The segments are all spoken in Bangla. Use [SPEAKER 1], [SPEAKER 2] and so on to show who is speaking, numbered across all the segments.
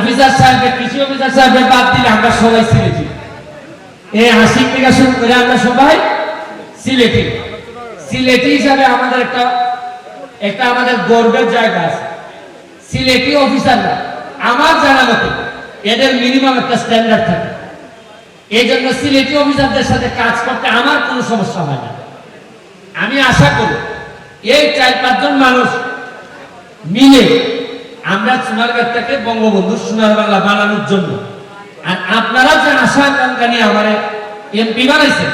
[SPEAKER 1] অফিসার সাহেব কৃষি অফিসার সাহেব বাদ দিলে আমরা সবাই সিলেটি। এই হাসি থেকে শুরু করে আমরা সবাই সিলেটি। সিলেটি হিসাবে আমাদের একটা একটা আমাদের গর্বের জায়গা আছে। সিলেটি অফিসাররা, আমার জানা মতে, এদের মিনিমাম একটা স্ট্যান্ডার্ড থাকে। এই জন্য সিলেটি অফিসারদের সাথে কাজ করতে আমার কোনো সমস্যা হয় না। আমি আশা করি, এই চার পাঁচজন মানুষ মিলে আমরা সোনারগাঁওটাকে বঙ্গবন্ধু সোনার বাংলা বানানোর জন্য। আর আপনারা যে আশা আকাঙ্ক্ষা নিয়ে আমার এমপি বানাইছেন,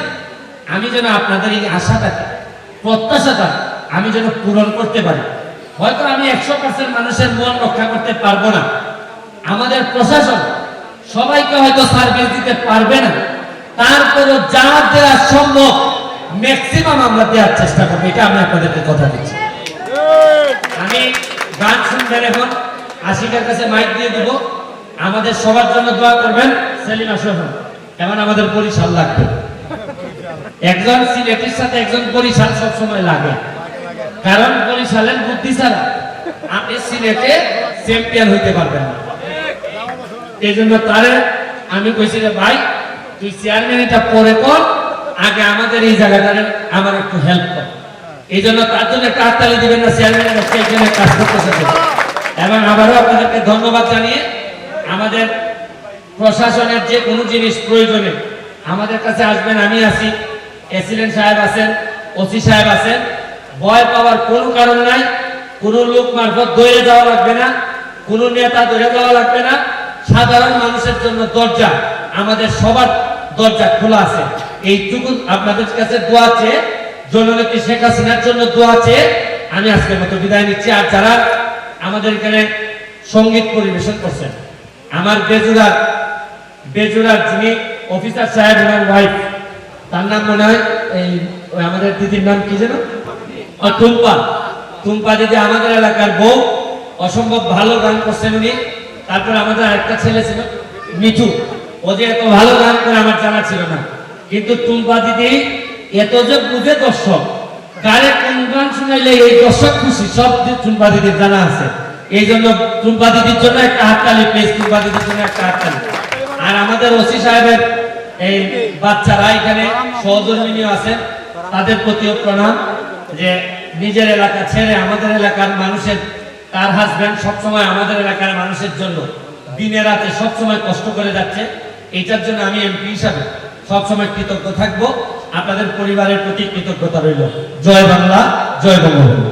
[SPEAKER 1] আমি যেন আপনাদের এই আশাটাকে, প্রত্যাশাটা আমি যেন পূরণ করতে পারি। হয়তো আমি একশো পার্সেন্ট মানুষের মন রক্ষা করতে পারব না। আমাদের প্রশাসন সবাইকে হয়তো সার্ভিস দিতে পারবে না। তারপরেও যা দেওয়া সম্ভব ম্যাক্সিমাম আমরা দেওয়ার চেষ্টা করব। এটা আমি আপনাদেরকে কথা দিচ্ছি। আমি গান শুনবেন এখন। আশিকার কাছে মাইক দিয়ে দিব। আমাদের সবার জন্য দোয়া করবেন সেলিম আসন এমন আমাদের বরিশাল লাগবে? একজন সিলেটের সাথে একজন বরিশাল সবসময় লাগে। কারণ বরিশালের বুদ্ধি ছাড়া আপনি সিলেটে চ্যাম্পিয়ন হইতে পারবেন না। এই জন্য তারে আমি কইছি যে, ভাই, তুই চেয়ারম্যান এটা পরে কর। আগে আমাদের এই জায়গাটারে আমার একটু হেল্প কর। এই জন্য তার জন্য একটা হাততালি দিবেন না চেয়ারম্যানের কাছে এখানে কাজ করতেছে। এবং আবারও আপনাদেরকে ধন্যবাদ জানিয়ে আমাদের প্রশাসনের যে কোনো জিনিস প্রয়োজনে আমাদের কাছে আসবেন, আমি আছি এসিলেন্ট সাহেব আছেন, ওসি সাহেব আছেন। ভয় পাওয়ার কোনো কারণ নাই, কোনো লোক মারফত ধরে যাওয়া লাগবে না, কোনো নেতা ধরে যাওয়া লাগবে না। সাধারণ মানুষের জন্য দরজা, আমাদের সবার দরজা খোলা আছে। এইটুকু আপনাদের কাছে দোয়া চেয়ে জননেত্রী শেখ হাসিনার জন্য দোয়া চেয়ে আমি আজকের মতো বিদায় নিচ্ছি। আর যারা আমাদের এখানে সংগীত পরিবেশন করছেন, আমার বেজুরার বেজুরার যিনি অফিসার সাহেব, ওনার ওয়াইফ তার নাম মনে হয় এই আমাদের দিদির নাম কি যেন? ও টুম্পা। টুম্পা দিদি আমাদের এলাকার বউ, অসম্ভব ভালো গান করছেন উনি। তারপর আমাদের আরেকটা ছেলে ছিল, মিঠু। ও যে এত ভালো গান করে আমার জানা ছিল না। কিন্তু টুম্পা দিদি এত যে বুঝে দর্শক কারে কোন গান শুনাইলে এই দর্শক খুশি? সব দিদির জানা আছে। এই জন্য দিদির জন্য একটা হাততালি দিদির জন্য একটা হাততালি। আর আমাদের ওসি সাহেবের এই বাচ্চারা এখানে সহধর্মিনীয় আছেন তাদের প্রতিও প্রণাম যে নিজের এলাকা ছেড়ে আমাদের এলাকার মানুষের, তার হাজবেন্ড সবসময় আমাদের এলাকার মানুষের জন্য দিনে রাতে সবসময় কষ্ট করে যাচ্ছে। এইটার জন্য আমি এমপি হিসাবে সবসময় কৃতজ্ঞ থাকব। আপনাদের পরিবারের প্রতি কৃতজ্ঞতা রইল। জয় বাংলা জয় বঙ্গবন্ধু।